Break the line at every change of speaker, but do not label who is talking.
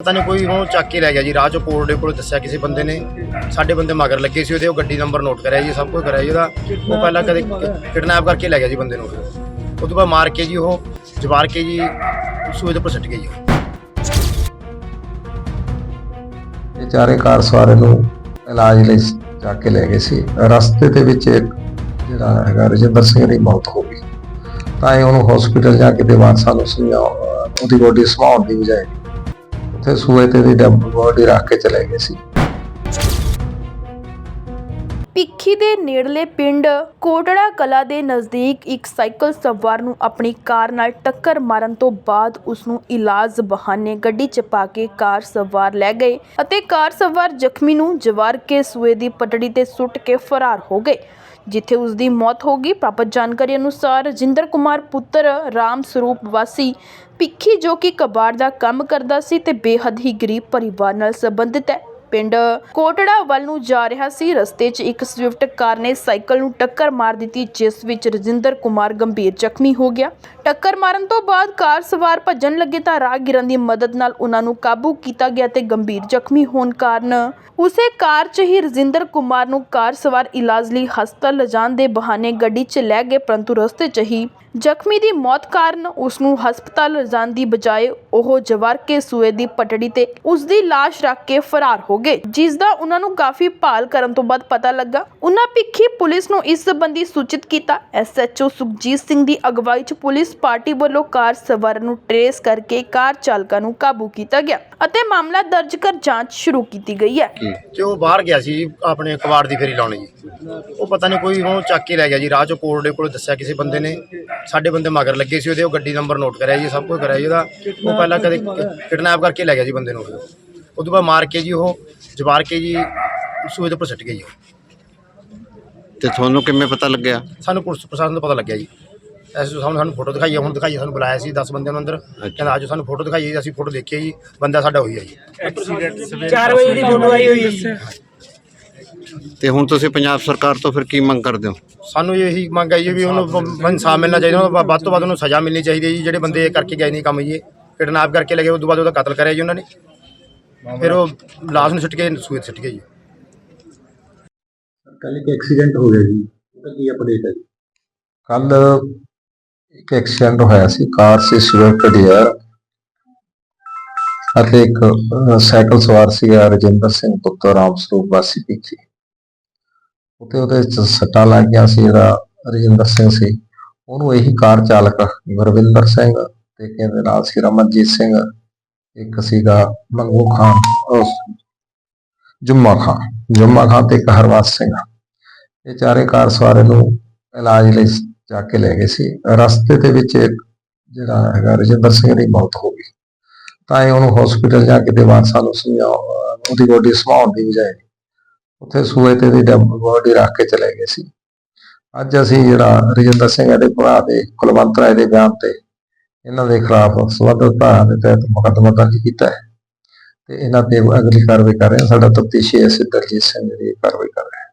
ਪਤਾ ਨਹੀਂ ਕੋਈ ਉਹਨੂੰ ਚੱਕ ਕੇ ਲੈ ਗਿਆ ਜੀ ਰਾਹ ਚੋਂ ਕੋਲ ਦੇ ਕੋਲ ਦੱਸਿਆ ਕਿਸੇ ਬੰਦੇ ਨੇ ਸਾਡੇ ਬੰਦੇ ਮਗਰ ਲੱਗੇ ਸੀ ਉਹਦੇ ਉਹ ਗੱਡੀ ਨੰਬਰ ਨੋਟ ਕਰਿਆ ਜੀ ਸਭ ਕੁਝ ਕਰਿਆ ਜੀ ਉਹਦਾ। ਉਹ ਪਹਿਲਾਂ ਕਦੇ ਕਿਡਨੈਪ ਕਰਕੇ ਲੈ ਗਿਆ ਜੀ ਬੰਦੇ ਨੂੰ। ਉਹ ਤੋਂ ਬਾਅਦ ਮਾਰ ਕੇ ਜੀ ਉਹ ਜਵਾਰ ਕੇ ਜੀ ਸੂਏ ਦੇ ਉੱਪਰ ਸੱਟ ਗਈ ਜੀ।
ਇਹ ਚਾਰੇ ਕਾਰ ਸਵਾਰੇ ਨੂੰ ਇਲਾਜ ਲਈ ਜਾ ਕੇ ਲੈ ਗਏ ਸੀ। ਰਸਤੇ ਦੇ ਵਿੱਚ ਇੱਕ ਜਿਹੜਾ ਹੈਗਾ ਰਜਿੰਦਰ ਸਿੰਘ ਦੀ ਮੌਤ ਹੋ ਗਈ। ਤਾਂ ਇਹ ਉਹਨੂੰ ਹਸਪੀਟਲ ਜਾ ਕੇ ਦੇ ਵਾਰਸਾਂ ਨੂੰ ਸਮਝਾਉ ਉਹਦੀ ਬੋਡੀ ਸਮਾਉਣ ਦੀ ਬਜਾਏ ਉੱਥੇ ਸੂਏ ਤੇ ਦੀ ਬੋਡੀ ਰੱਖ ਕੇ ਚਲੇ ਗਏ ਸੀ।
ਭਿੱਖੀ ਦੇ ਨੇੜਲੇ ਪਿੰਡ ਕੋਟੜਾ ਕਲਾ ਦੇ ਨਜ਼ਦੀਕ ਇੱਕ ਸਾਈਕਲ ਸਵਾਰ ਨੂੰ ਆਪਣੀ ਕਾਰ ਨਾਲ ਟੱਕਰ ਮਾਰਨ ਤੋਂ ਬਾਅਦ ਉਸ ਨੂੰ ਇਲਾਜ ਬਹਾਨੇ ਗੱਡੀ 'ਚ ਪਾ ਕੇ ਕਾਰ ਸਵਾਰ ਲੈ ਗਏ ਅਤੇ ਕਾਰ ਸਵਾਰ ਜ਼ਖਮੀ ਨੂੰ ਜਵਾਰ ਕੇ ਸੂਏ ਦੀ ਪਟੜੀ ਤੇ ਸੁੱਟ ਕੇ ਫਰਾਰ ਹੋ ਗਏ, ਜਿੱਥੇ ਉਸ ਦੀ ਮੌਤ ਹੋ ਗਈ। ਪ੍ਰਾਪਤ ਜਾਣਕਾਰੀ ਅਨੁਸਾਰ ਰਜਿੰਦਰ ਕੁਮਾਰ ਪੁੱਤਰ ਰਾਮ ਸਰੂਪ ਵਾਸੀ ਭਿੱਖੀ ਜੋ ਕਿ ਕਬਾੜ ਦਾ ਕੰਮ ਕਰਦਾ ਸੀ ਤੇ ਬੇਹੱਦ ਹੀ ਗਰੀਬ ਪਰਿਵਾਰ ਨਾਲ ਸੰਬੰਧਿਤ ਹੈ। ਪਿੰਡ ਕੋਟੜਾ ਵੱਲ ਨੂੰ ਜਾ ਰਿਹਾ ਸੀ। ਰਸਤੇ 'ਚ ਇੱਕ ਸਵਿਫਟ ਕਾਰ ਨੇ ਸਾਈਕਲ ਨੂੰ ਟੱਕਰ ਮਾਰ ਦਿੱਤੀ, ਜਿਸ ਵਿੱਚ ਰਜਿੰਦਰ ਕੁਮਾਰ ਗੰਭੀਰ ਜ਼ਖਮੀ ਹੋ ਗਿਆ। ਟੱਕਰ ਮਾਰਨ ਤੋਂ ਬਾਅਦ ਕਾਰ ਸਵਾਰ ਭੱਜਣ ਲੱਗੇ ਤਾਂ ਰਾਹਗੀਰਾਂ ਦੀ ਮਦਦ ਨਾਲ ਉਹਨਾਂ ਨੂੰ ਕਾਬੂ ਕੀਤਾ ਗਿਆ ਤੇ ਗੰਭੀਰ ਜ਼ਖਮੀ ਹੋਣ ਕਾਰਨ ਉਸੇ ਕਾਰ 'ਚ ਹੀ ਰਜਿੰਦਰ ਕੁਮਾਰ ਨੂੰ ਕਾਰ ਸਵਾਰ ਇਲਾਜ ਲਈ ਹਸਪਤਾਲ ਲਿਜਾਣ ਦੇ ਬਹਾਨੇ ਗੱਡੀ 'ਚ ਲੈ ਗਏ, ਪਰੰਤੂ ਰਸਤੇ 'ਚ ਹੀ ਜ਼ਖਮੀ ਦੀ ਮੌਤ ਕਾਰਨ ਉਸ ਨੂੰ ਹਸਪਤਾਲ ਲਿਜਾਣ ਦੀ ਬਜਾਏ ਉਹ ਜਵਾਰ ਕੇ ਸੂਏ ਦੀ ਪਟੜੀ ਤੇ ਉਸ ਦੀ ਲਾਸ਼ ਰੱਖ ਕੇ ਫਰਾਰ ਹੋ ਗਏ ਜਿਸ ਦਾ ਉਹਨਾਂ ਨੂੰ ਕਾਫੀ ਭਾਲ ਕਰਨ ਤੋਂ ਬਾਅਦ ਪਤਾ ਲੱਗਾ। ਉਹਨਾਂ ਭਿੱਖੀ ਪੁਲਿਸ ਨੂੰ ਇਸ ਸੰਬੰਧੀ ਸੂਚਿਤ ਕੀਤਾ। ਐਸਐਚਓ ਸੁਖਜੀਤ ਸਿੰਘ ਦੀ ਅਗਵਾਈ 'ਚ ਪੁਲਿਸ ਪਾਰਟੀ ਵੱਲੋਂ ਕਾਰ ਸਵਾਰ ਨੂੰ ਟਰੇਸ ਕਰਕੇ ਕਾਰ ਚਾਲਕਾਂ ਨੂੰ ਕਾਬੂ ਕੀਤਾ ਗਿਆ ਅਤੇ ਮਾਮਲਾ ਦਰਜ ਕਰ ਜਾਂਚ ਸ਼ੁਰੂ ਕੀਤੀ ਗਈ ਹੈ।
ਤੇ ਉਹ ਬਾਹਰ ਗਿਆ ਸੀ ਜੀ, ਆਪਣੇ ਕਬਾੜ ਦੀ ਫੇਰੀ ਲਾਉਣੀ ਜੀ। ਉਹ ਪਤਾ ਨਹੀਂ ਕੋਈ ਉਹਨੂੰ ਚੱਕ ਕੇ ਲੈ ਗਿਆ ਜੀ। ਰਾਹ ਚੋਂ ਕੋਲ ਕੋਲ ਦੱਸਿਆ ਕਿਸੇ ਬੰਦੇ ਨੇ। ਸਾਡੇ ਬੰਦੇ ਮਗਰ ਲੱਗੇ ਸੀ ਉਹਦੇ। ਉਹ ਗੱਡੀ ਨੰਬਰ ਨੋਟ ਕਰਿਆ ਜੀ, ਸਭ ਕੁਝ ਕਰਿਆ ਜੀ ਉਹਦਾ। ਉਹ ਪਹਿਲਾਂ ਕਦੇ ਕਿਡਨੈਪ ਕਰਕੇ ਲੈ ਗਿਆ ਜੀ ਬੰਦੇ ਨੂੰ। ਉਹ ਬਾਅਦ ਮਾਰ ਕੇ ਜੀ ਉਹ ਜਵਾਰ ਕੇ ਜੀ ਸੂਏ ਦੇ ਉੱਪਰ ਸੱਟ ਗਈ ਜੀ
ਤੇ ਤੁਹਾਨੂੰ ਕਿਵੇਂ ਪਤਾ ਲੱਗਿਆ?
ਸਾਨੂੰ ਪੁਲਿਸ ਪ੍ਰਸ਼ਾਸਨ ਤੋਂ ਪਤਾ ਲੱਗਿਆ ਜੀ। ਐਸੋ ਸਾਨੂੰ ਸਾਨੂੰ ਫੋਟੋ ਦਿਖਾਈ ਹੈ, ਹੁਣ ਦਿਖਾਈ ਹੈ, ਸਾਨੂੰ ਬੁਲਾਇਆ ਸੀ 10 ਬੰਦਿਆਂ ਨੂੰ ਅੰਦਰ। ਕਹਿੰਦਾ ਆਜੋ ਸਾਨੂੰ ਫੋਟੋ ਦਿਖਾਈ ਅਸੀਂ ਫੋਟੋ ਦੇਖੀ ਜੀ ਬੰਦਾ ਸਾਡਾ ਹੋਈ ਹੈ ਜੀ।
4 ਵਜੇ ਦੀ ਫੋਟੋ ਆਈ ਹੋਈ। ਹੈ
ਤੇ ਹੁਣ ਤੁਸੀਂ ਪੰਜਾਬ ਸਰਕਾਰ ਤੋਂ ਫਿਰ ਕੀ ਮੰਗ ਕਰਦੇ ਹੋ?
ਸਾਨੂੰ ਇਹੀ ਮੰਗ ਹੈ ਜੀ ਵੀ ਉਹਨੂੰ ਇਨਸਾਫ ਮਿਲਣਾ ਚਾਹੀਦਾ ਉਹਨੂੰ ਵੱਧ ਤੋਂ ਵੱਧ ਉਹਨੂੰ ਸਜ਼ਾ ਮਿਲਣੀ ਚਾਹੀਦੀ ਹੈ ਜੀ ਜਿਹੜੇ ਬੰਦੇ ਇਹ ਕਰਕੇ ਗਏ ਨਹੀਂ ਕੰਮ ਜੀ ਕਿਡਨੈਪ ਕਰਕੇ ਲਗੇ ਉਸ ਤੋਂ ਬਾਅਦ ਉਹਦਾ ਕਤਲ ਕਰਿਆ ਜੀ ਉਹਨਾਂ ਨੇ। ਫਿਰ ਉਹ ਲਾਸ਼ ਨੂੰ ਸੁੱਟ ਕੇ ਸੂਏ 'ਤੇ ਸੁੱਟ ਜੀ
ਕੱਲ ਇੱਕ ਐਕਸੀਡੈਂਟ ਹੋ ਗਿਆ ਜੀ। ਉਹਦਾ ਕੀ ਅਪਡੇਟ ਹੈ ਕੱਲ ਇੱਕ ਐਕਸੀਡੈਂਟ ਹੋਇਆ ਸੀ। ਕਾਰ ਸੀ ਸਵਿਫਟ ਡਿਜ਼ਾਇਰ ਅਤੇ ਇੱਕ ਸਾਈਕਲ ਸਵਾਰ ਸੀ ਰਜਿੰਦਰ ਸਿੰਘ ਪੁੱਤਰ ਰਾਮ ਸਰੂਪ ਵਾਸੀ ਪਿੱਛੇ। ਉਤੇ ਉਹਦੇ ਚ ਸੱਟਾਂ ਲੱਗ ਗਿਆ ਸੀ ਜਿਹੜਾ ਰਜਿੰਦਰ ਸਿੰਘ ਸੀ। ਉਹਨੂੰ ਇਹੀ ਕਾਰ ਚਾਲਕ ਗੁਰਵਿੰਦਰ ਸਿੰਘ ਤੇ ਕਹਿੰਦੇ ਨਾਲ ਸੀ ਰਮਨਜੀਤ ਸਿੰਘ। ਇੱਕ ਸੀਗਾ ਮੰਗੂ ਖਾਨ ਉਸ ਜੁਮਾ ਖਾਨ। ਜੁਮਾ ਖਾਨ ਤੇ ਇੱਕ ਹਰਵਾਸ ਸਿੰਘ। ਇਹ ਚਾਰੇ ਕਾਰ ਸਵਾਰੇ ਨੂੰ ਇਲਾਜ ਲਈ ਜਾ ਕੇ ਲੈ ਗਏ ਸੀ। ਰਸਤੇ ਦੇ ਵਿੱਚ ਇੱਕ ਜਿਹੜਾ ਹੈਗਾ ਰਜਿੰਦਰ ਸਿੰਘ ਦੀ ਮੌਤ ਹੋ ਗਈ। ਤਾਂ ਇਹ ਉਹਨੂੰ ਹਸਪੀਟਲ ਜਾ ਕੇ ਦੇ ਵਾਰਸਾਂ ਨੂੰ ਸਮਝਾਉ ਉਹਦੀ ਬੋਡੀ ਸਮਾਉਣ ਦੀ ਬਜਾਏ ਉੱਥੇ ਸੂਏ ਤੇ ਦੀ ਬੋਡੀ ਰੱਖ ਕੇ ਚਲੇ ਗਏ ਸੀ। ਅੱਜ ਅਸੀਂ ਜਿਹੜਾ ਰਜਿੰਦਰ ਸਿੰਘ ਦੇ ਭਰਾ ਦੇ ਕੁਲਵੰਤ ਰਾਏ ਦੇ ਬਿਆਨ ਤੇ ਇਹਨਾਂ ਦੇ ਖਿਲਾਫ ਸਬੰਧਤ ਧਾਰਾ ਦੇ ਤਹਿਤ ਮੁਕੱਦਮਾ ਦਰਜ ਕੀਤਾ ਹੈ ਤੇ ਇਹਨਾਂ ਤੇ ਅਗਲੀ ਕਾਰਵਾਈ ਕਰ ਰਹੇ ਹਾਂ। ਸਾਡਾ ਤਫਤੀਸ਼ੀ ਐਸ ਦਰਜੀਤ ਸਿੰਘ ਜਿਹੜੀ ਕਾਰਵਾਈ ਕਰ ਰਿਹਾ ਹੈ।